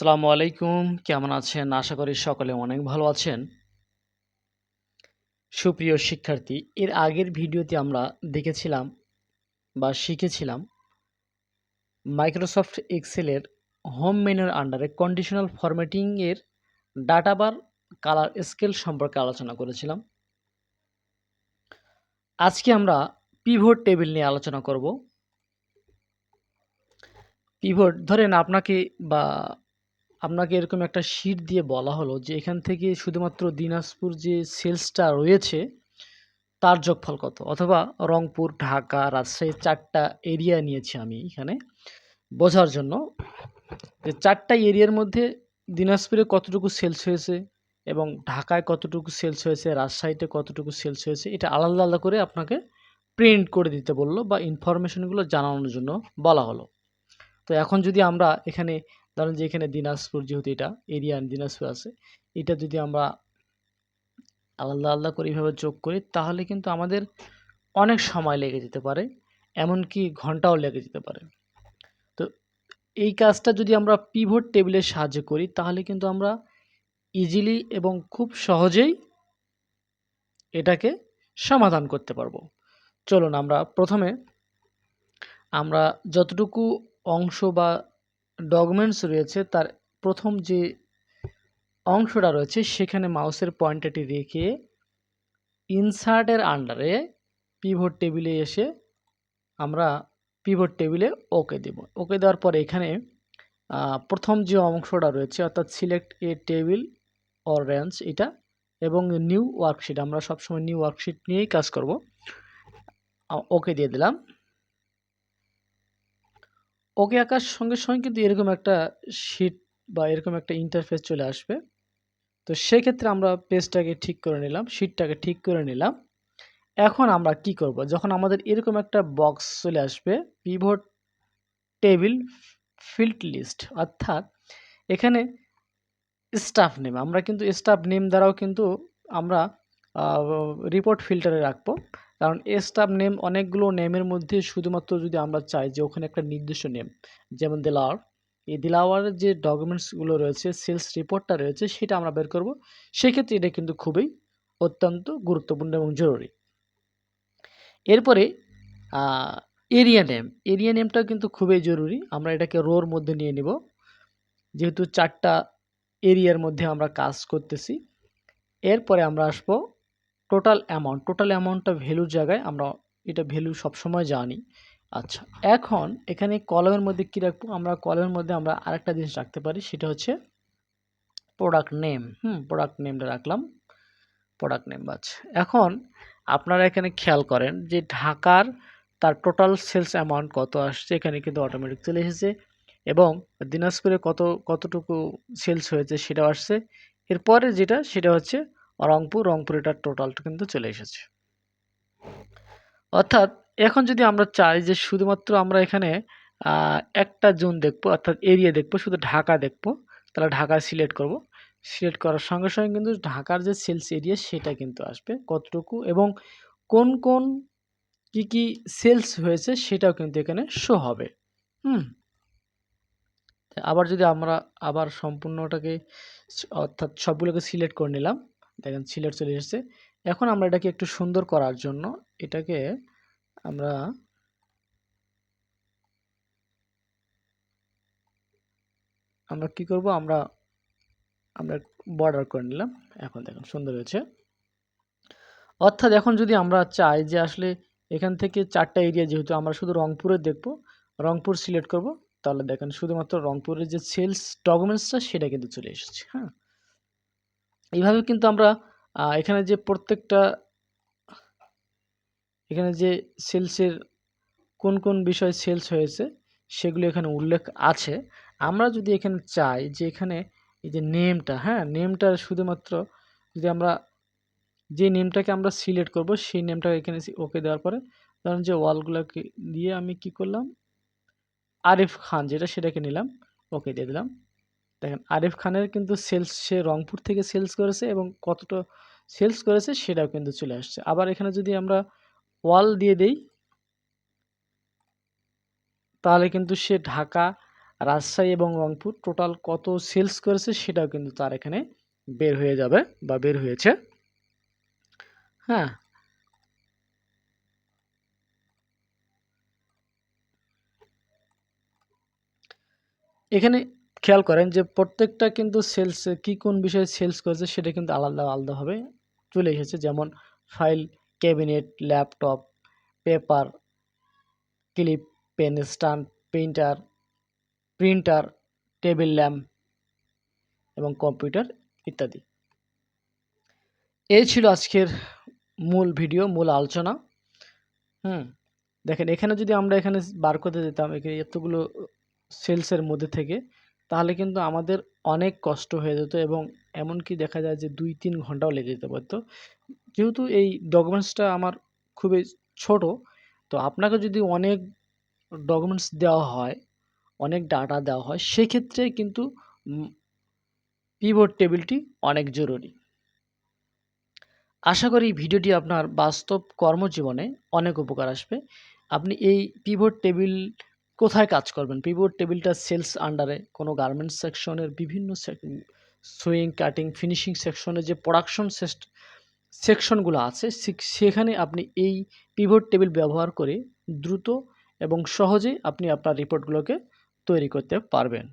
আসসালামু আলাইকুম। কেমন আছেন? আশা করি সকলে অনেক ভালো আছেন। সুপ্রিয় শিক্ষার্থী, এর আগের ভিডিওতে আমরা দেখেছিলাম বা শিখেছিলাম মাইক্রোসফট এক্সেলের হোম মেনুর আন্ডারে কন্ডিশনাল ফরম্যাটিং এর ডাটা বার কালার স্কেল সম্পর্কে আলোচনা করেছিলাম। আজকে আমরা পিভট টেবিল নিয়ে আলোচনা করব। পিভট ধরেন আপনাকে বা আপনাকে এরকম একটা শিট দিয়ে বলা হলো যে এখান থেকে শুধুমাত্র দিনাজপুর যে সেলসটা রয়েছে, তার যোগফল কত? অথবা রংপুর, ঢাকা রাজশাহী চারটা এরিয়া নিয়েছি আমি এখানে। বোঝার জন্য যে চারটা এরিয়ার মধ্যে দিনাজপুরে কতটুকু সেলস হয়েছে এবং ঢাকায় কতটুকু সেলস হয়েছে, রাজশাহীতে কতটুকু সেলস হয়েছে, এটা আলাদা আলাদা করে আপনাকে প্রিন্ট করে দিতে বলল বা ইনফরমেশনগুলো জানানোর জন্য বলা হলো। তো এখন যদি আমরা এখানে ধরেন যে এখানে দিনাজপুর যেহেতু এটা, এরিয়া দিনাজপুর আছে, এটা যদি আমরা আলাদা আলাদা করে এইভাবে যোগ করি, তাহলে কিন্তু আমাদের অনেক সময় লেগে যেতে পারে, এমনকি ঘন্টাও লেগে যেতে পারে। তো এই কাজটা যদি আমরা পিভট টেবিলের সাহায্যে করি, তাহলে কিন্তু আমরা ইজিলি এবং খুব সহজেই এটাকে সমাধান করতে পারব। চলুন আমরা প্রথমে আমরা যতটুকু অংশ বা ডকুমেন্টস রয়েছে, তার প্রথম যে অংশটা রয়েছে, সেখানে মাউসের পয়েন্টারটি রেখে ইনসার্টের আন্ডারে পিভট টেবিলে এসে আমরা পিভট টেবিলে ওকে দেব। ওকে দেওয়ার পরে এখানে প্রথম যে অংশটা রয়েছে, অর্থাৎ select a table or range, এটা এবং নিউ ওয়ার্কশিট, আমরা সবসময় নিউ ওয়ার্কশিট নিয়েই কাজ করব। ওকে দিয়ে দিলাম। ওকে আঁকার সঙ্গে সঙ্গে কিন্তু এরকম একটা শিট বা এরকম একটা ইন্টারফেস চলে আসবে। তো সেক্ষেত্রে আমরা পেজটাকে ঠিক করে নিলাম শিটটাকে ঠিক করে নিলাম। এখন আমরা কি করব? যখন আমাদের এরকম একটা বক্স চলে আসবে পিভট টেবিল ফিল্ড লিস্ট অর্থাৎ এখানে স্টাফ নেম আমরা কিন্তু স্টাফ নেম দ্বারাও কিন্তু আমরা রিপোর্ট ফিল্টারে রাখব। কারণ স্টাফ নেম অনেকগুলো নেমের মধ্যে শুধুমাত্র যদি আমরা চাই যে ওখানে একটা নির্দিষ্ট নেম যেমন দিলাওয়ার। এই দিলাওয়ারের যে ডকুমেন্টসগুলো রয়েছে সেলস রিপোর্টটা রয়েছে, সেটা আমরা বের করব। সেক্ষেত্রে এটা কিন্তু খুবই অত্যন্ত গুরুত্বপূর্ণ এবং জরুরি। এরপরে এরিয়া নেম এরিয়া নেমটা কিন্তু খুবই জরুরি। আমরা এটাকে রোর মধ্যে নিয়ে নিব। যেহেতু চারটা এরিয়ার মধ্যে আমরা কাজ করতেছি। এরপরে আমরা আসব টোটাল অ্যামাউন্ট টোটাল অ্যামাউন্টটা ভ্যালুর জায়গায় আমরা এটা ভ্যালু সবসময় জানি। আচ্ছা এখন এখানে কলমের মধ্যে কী রাখব? আমরা কলমের মধ্যে আমরা আরেকটা জিনিস রাখতে পারি, সেটা হচ্ছে প্রোডাক্ট নেম হুম প্রোডাক্ট নেমটা রাখলাম। প্রোডাক্ট নেম বাস এখন আপনারা এখানে খেয়াল করেন যে ঢাকার তার টোটাল সেলস অ্যামাউন্ট কত আসছে, এখানে কিন্তু অটোমেটিক চলে এসেছে এবং দিনাজপুরে কত, কতটুকু সেলস হয়েছে সেটাও আসছে। এরপরে যেটা, সেটা হচ্ছে রংপুর রংপুর এটার টোটালটা কিন্তু চলে এসেছে। অর্থাৎ এখন যদি আমরা চাই যে শুধুমাত্র আমরা এখানে একটা জোন দেখব, অর্থাৎ এরিয়া দেখব, শুধু ঢাকা দেখব, তাহলে ঢাকা সিলেক্ট করব। সিলেক্ট করার সঙ্গে সঙ্গে কিন্তু ঢাকার যে সেলস এরিয়া সেটা কিন্তু আসবে কতটুকু এবং কোন কোন, কি কি সেলস হয়েছে সেটাও কিন্তু এখানে শো হবে। হুম? আবার যদি আমরা আবার সম্পূর্ণটাকে, অর্থাৎ সবগুলোকে সিলেক্ট করে নিলাম দেখেন সিলেট চলে এসেছে। এখন আমরা এটাকে একটু সুন্দর করার জন্য এটাকে আমরা আমরা কি করব? আমরা আমরা বর্ডার করে নিলাম। এখন দেখুন সুন্দর হয়েছে। অর্থাৎ এখন যদি আমরা চাই যে আসলে এখান থেকে চারটা এরিয়া যেহেতু আমরা শুধু রংপুরে দেখব, রংপুর সিলেক্ট করব, তাহলে দেখেন শুধুমাত্র রংপুরের যে সেলস ডকুমেন্টসটা সেটা কিন্তু চলে এসেছে হ্যাঁ? এইভাবে কিন্তু আমরা এখানে যে প্রত্যেকটা, এখানে যে সেলসের কোন কোন বিষয় সেলস হয়েছে, সেগুলো এখানে উল্লেখ আছে। আমরা যদি এখানে চাই যে এখানে এই যে নেমটা হ্যাঁ? নেমটা শুধুমাত্র যদি আমরা, যে নেমটাকে আমরা সিলেক্ট করব, সেই নেমটা এখানে ওকে দেওয়ার পরে, ধরুন যে ওয়ালগুলোকে দিয়ে আমি কি করলাম? আরিফ খান যেটা, সেটাকে নিলাম ওকে দিয়ে দিলাম। দেখেন আরিফ খানের কিন্তু সেলস সে রংপুর থেকে সেলস করেছে এবং কতটা সেলস করেছে সেটাও কিন্তু চলে আসছে। আবার এখানে যদি আমরা ওয়াল দিয়ে দেই, তাহলে কিন্তু সে ঢাকা, রাজশাহী এবং রংপুর টোটাল কত সেলস করেছে সেটাও কিন্তু তার এখানে বের হয়ে যাবে বা বের হয়েছে। হ্যাঁ। এখানে খেয়াল করেন যে প্রত্যেকটা কিন্তু সেলস কি কোন বিষয়ে সেলস করেছে সেটা কিন্তু আলাদা আলাদাভাবে চলে এসেছে। যেমন file cabinet laptop paper clip pen stand printer printer table lamp এবং কম্পিউটার ইত্যাদি। এই ছিল আজকের মূল ভিডিও মূল আলোচনা। হুম, দেখেন এখানে যদি আমরা এখানে বার করতে যেতাম, এখানে এতগুলো সেলসের মধ্যে থেকে তাহলে কিন্তু আমাদের অনেক কষ্ট হয়ে যেত এবং এমনকি দেখা যায় যে দুই তিন ঘন্টাও লেগে যেতে পারতো। যেহেতু এই ডকুমেন্টসটা আমার খুবই ছোট, তো আপনাকে যদি অনেক ডকুমেন্টস দেওয়া হয়, অনেক ডাটা দেওয়া হয়, সেক্ষেত্রে কিন্তু পিভট টেবিলটি অনেক জরুরি। আশা করি ভিডিওটি আপনার বাস্তব কর্মজীবনে অনেক উপকার আসবে। আপনি এই পিভট টেবিল কোথায় কাজ করবেন? পিভট টেবিলটা সেলস আন্ডারে কোনো গার্মেন্টস সেকশনের বিভিন্ন সুইং কাটিং ফিনিশিং সেকশনে যে প্রোডাকশন সেকশনগুলো আছে সেখানে আপনি এই পিভট টেবিল ব্যবহার করে দ্রুত এবং সহজেই আপনি আপনার রিপোর্টগুলোকে তৈরি করতে পারবেন।